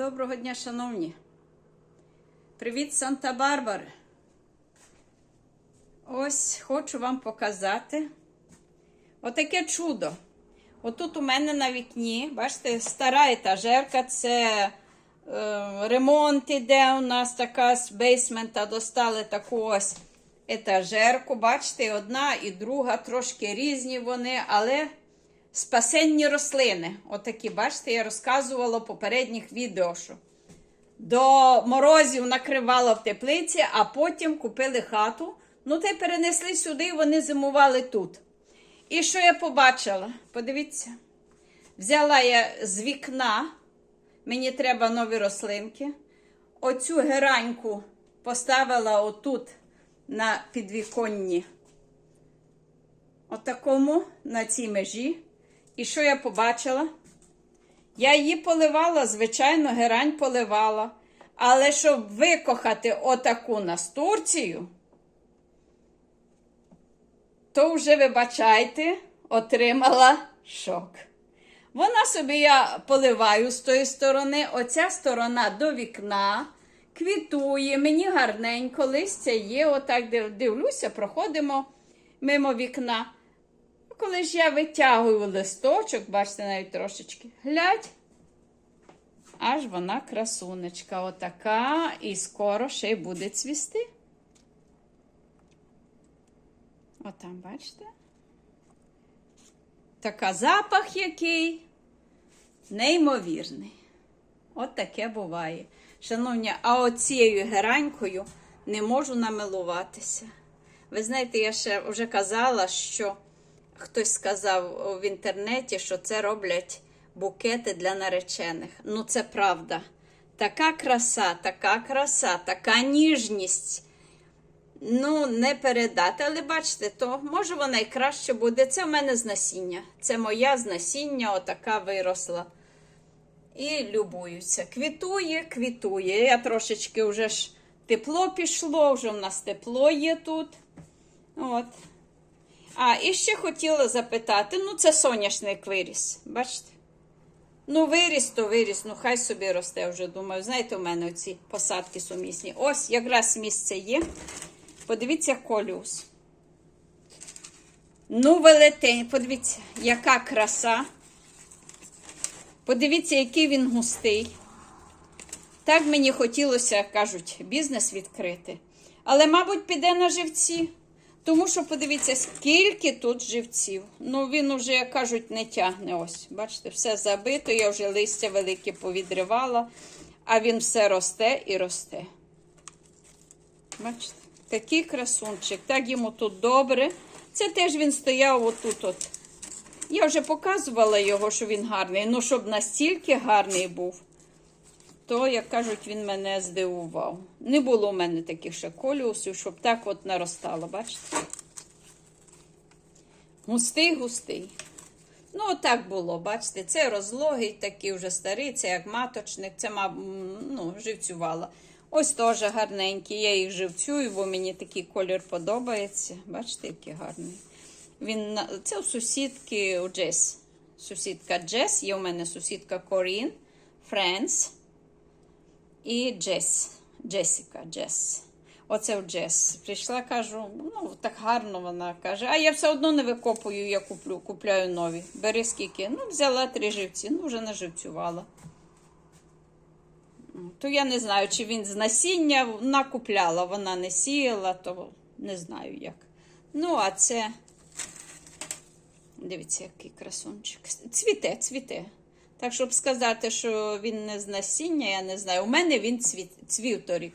Доброго дня, шановні. Привіт, Санта-Барбара. Ось хочу вам показати отаке чудо. Отут у мене на вікні, бачите, стара етажерка, це е, ремонт іде у нас така з бейсмента. Достали таку ось етажерку. Бачите, одна і друга, трошки різні вони, але спасенні рослини. Отакі, бачите, я розказувала в попередніх відео. що До морозів накривала в теплиці, а потім купили хату. Ну, та перенесли сюди, і вони зимували тут. І що я побачила? Подивіться. Взяла я з вікна, мені треба нові рослинки. Оцю гераньку поставила отут на підвіконні. Отакому на цій межі. І що я побачила? Я її поливала, звичайно, герань поливала. Але щоб викохати отаку настурцію, то вже, вибачайте, отримала шок. Вона собі я поливаю з тої сторони, оця сторона до вікна, квітує, мені гарненько, листя є, отак дивлюся, проходимо мимо вікна. Коли ж я витягую листочок, бачите, навіть трошечки, глядь, аж вона красунечка, отака, і скоро ще й буде цвісти. Отам, бачите? Така запах який неймовірний. От таке буває. Шановні, а оцією геранькою не можу намилуватися. Ви знаєте, я ще вже казала, що хтось сказав в інтернеті, що це роблять букети для наречених. Ну, це правда. Така краса, така краса, така ніжність. Ну, не передати, але бачите, то може вона і краще буде. Це в мене з насіння. Це моя з насіння, отака виросла. І любуються. Квітує, квітує. Я трошечки вже ж тепло пішло, вже в нас тепло є тут. От. А, і ще хотіла запитати: ну, це соняшник виріс. Бачите? Ну, виріс, то виріс, ну хай собі росте вже. Думаю, знаєте, у мене оці посадки сумісні. Ось якраз місце є. Подивіться коліус. Ну, велетень, подивіться, яка краса. Подивіться, який він густий. Так мені хотілося, кажуть, бізнес відкрити. Але, мабуть, піде на живці. Тому що подивіться, скільки тут живців. Ну, він уже, як кажуть, не тягне. Ось, бачите, все забито, я вже листя велике повідривала, а він все росте і росте. Бачите, такий красунчик, так йому тут добре. Це теж він стояв отут. от. Я вже показувала його, що він гарний. Ну, щоб настільки гарний був, то, як кажуть, він мене здивував. Не було у мене таких ще коліусів, щоб так от наростало, бачите? Густий, густий. Ну, отак було, бачите, це розлогий, такий вже старий, це як маточник, це ну, живцювала. Ось теж гарненький. Я їх живцюю, бо мені такий колір подобається. Бачите, який гарний. Він це у сусідки у Джес. Сусідка Джес, є у мене сусідка Корін, Френс і Джес. Джесіка, Джес. Оце у Джес. Прийшла, кажу, ну так гарно вона каже, а я все одно не викопую, я куплю, купляю нові. Бери скільки. Ну, взяла три живці, ну вже наживцювала. То я не знаю, чи він з насіння накупляла, вона не сіяла, то не знаю як. Ну, а це. Дивіться, який красунчик. Цвіте, цвіте. Так, щоб сказати, що він не з насіння, я не знаю. У мене він цвіт, цвів торік.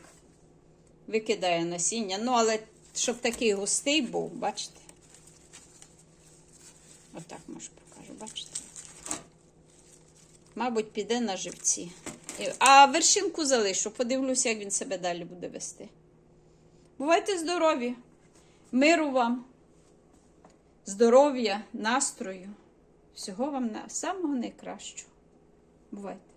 Викидає насіння. Ну, але щоб такий густий був, бачите? Отак, може, покажу, бачите? Мабуть, піде на живці. А вершинку залишу, подивлюся, як він себе далі буде вести. Бувайте здорові, миру вам, здоров'я, настрою. Всього вам самого найкращого. Бувайте.